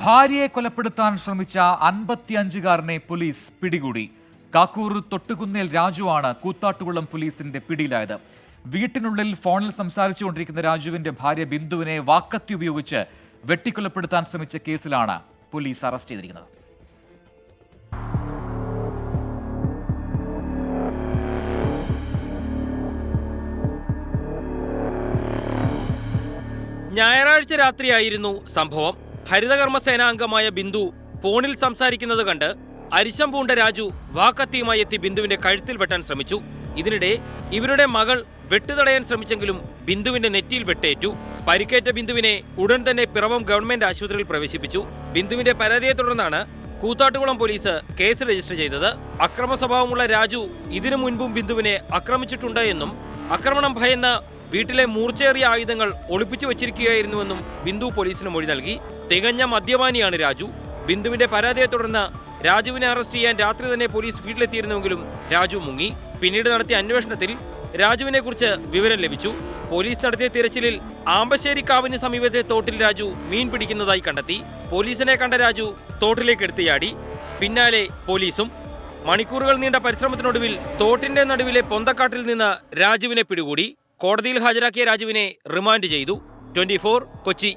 ഭാര്യയെ കൊലപ്പെടുത്താൻ ശ്രമിച്ച അൻപത്തിയഞ്ചുകാരനെ പോലീസ് പിടികൂടി. കാക്കൂർ തൊട്ടുകുന്നേൽ രാജുവാണ് കൂത്താട്ടുകുളം പോലീസിന്റെ പിടിയിലായത്. വീട്ടിനുള്ളിൽ ഫോണിൽ സംസാരിച്ചുകൊണ്ടിരിക്കുന്ന രാജുവിന്റെ ഭാര്യ ബിന്ദുവിനെ വാക്കത്തി ഉപയോഗിച്ച് വെട്ടിക്കൊലപ്പെടുത്താൻ ശ്രമിച്ച കേസിലാണ് പോലീസ് അറസ്റ്റ് ചെയ്തിരിക്കുന്നത്. ഞായറാഴ്ച രാത്രിയായിരുന്നു സംഭവം. ഹരിതകർമ്മസേന അംഗമായ ബിന്ദു ഫോണിൽ സംസാരിക്കുന്നത് കണ്ട് അരിശം പൂണ്ട രാജു വാക്കത്തിയുമായി എത്തി ബിന്ദുവിന്റെ കഴുത്തിൽ വെട്ടാൻ ശ്രമിച്ചു. ഇതിനിടെ ഇവരുടെ മകൾ വെട്ടുതടയാൻ ശ്രമിച്ചെങ്കിലും ബിന്ദുവിന്റെ നെറ്റിയിൽ വെട്ടേറ്റു. പരിക്കേറ്റ ബിന്ദുവിനെ ഉടൻ തന്നെ പിറവം ഗവൺമെന്റ് ആശുപത്രിയിൽ പ്രവേശിപ്പിച്ചു. ബിന്ദുവിന്റെ പരാതിയെ തുടർന്നാണ് കൂത്താട്ടുകുളം പോലീസ് കേസ് രജിസ്റ്റർ ചെയ്തത്. അക്രമ സ്വഭാവമുള്ള രാജു ഇതിനു മുൻപും ബിന്ദുവിനെ ആക്രമിച്ചിട്ടുണ്ട് എന്നും ആക്രമണം ഭയന്ന് വീട്ടിലെ മൂർച്ചയേറിയ ആയുധങ്ങൾ ഒളിപ്പിച്ചു വച്ചിരിക്കുകയായിരുന്നുവെന്നും ബിന്ദു പോലീസിന് മൊഴി നൽകി. തികഞ്ഞ മദ്യപാനിയാണ് രാജു. ബിന്ദുവിന്റെ പരാതിയെ തുടർന്ന് രാജുവിനെ അറസ്റ്റ് ചെയ്യാൻ രാത്രി തന്നെ പോലീസ് വീട്ടിലെത്തിയിരുന്നുവെങ്കിലും രാജു മുങ്ങി. പിന്നീട് നടത്തിയ അന്വേഷണത്തിൽ രാജുവിനെ കുറിച്ച് വിവരം ലഭിച്ചു. പോലീസ് നടത്തിയ തിരച്ചിലിൽ ആമ്പശ്ശേരി കാവിന് സമീപത്തെ തോട്ടിൽ രാജു മീൻ പിടിക്കുന്നതായി കണ്ടെത്തി. പോലീസിനെ കണ്ട രാജു തോട്ടിലേക്ക് എടുത്തിയാടി പിന്നാലെ പോലീസും. മണിക്കൂറുകൾ നീണ്ട പരിശ്രമത്തിനൊടുവിൽ തോട്ടിന്റെ നടുവിലെ പൊന്തക്കാട്ടിൽ നിന്ന് രാജുവിനെ പിടികൂടി. കോടതിയിൽ ഹാജരാക്കിയ രാജുവിനെ റിമാൻഡ് ചെയ്തു. ട്വന്റി കൊച്ചി.